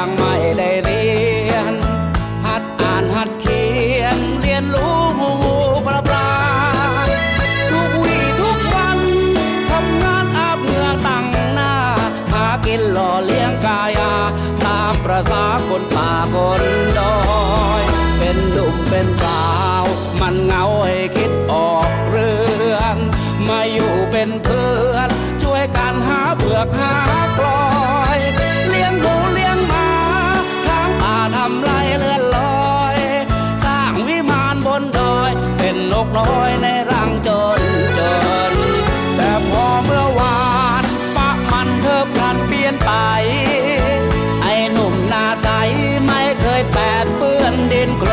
างไม่ได้เรียน หัดอ่านหัดเขียน เรียนรู้ประปราทุกวี่ทุกวันทำงานอาบเหงื่อตั้งหน้า หากินหล่อเลี้ยงกายา ตามประษาคนป่าคนดอย เป็นหนุ่มเป็นสาว มันเหงาให้คิดออกเรื่อนมาอยู่เป็นเพื่อน ช่วยกันหาเผือกหา น้อยในรังจนจน แต่พอเมื่อวานปะมันเธอพลันเปลี่ยนไป ไอ้หนุ่มหน้าใสไม่เคยแปดเปื้อนดินโคล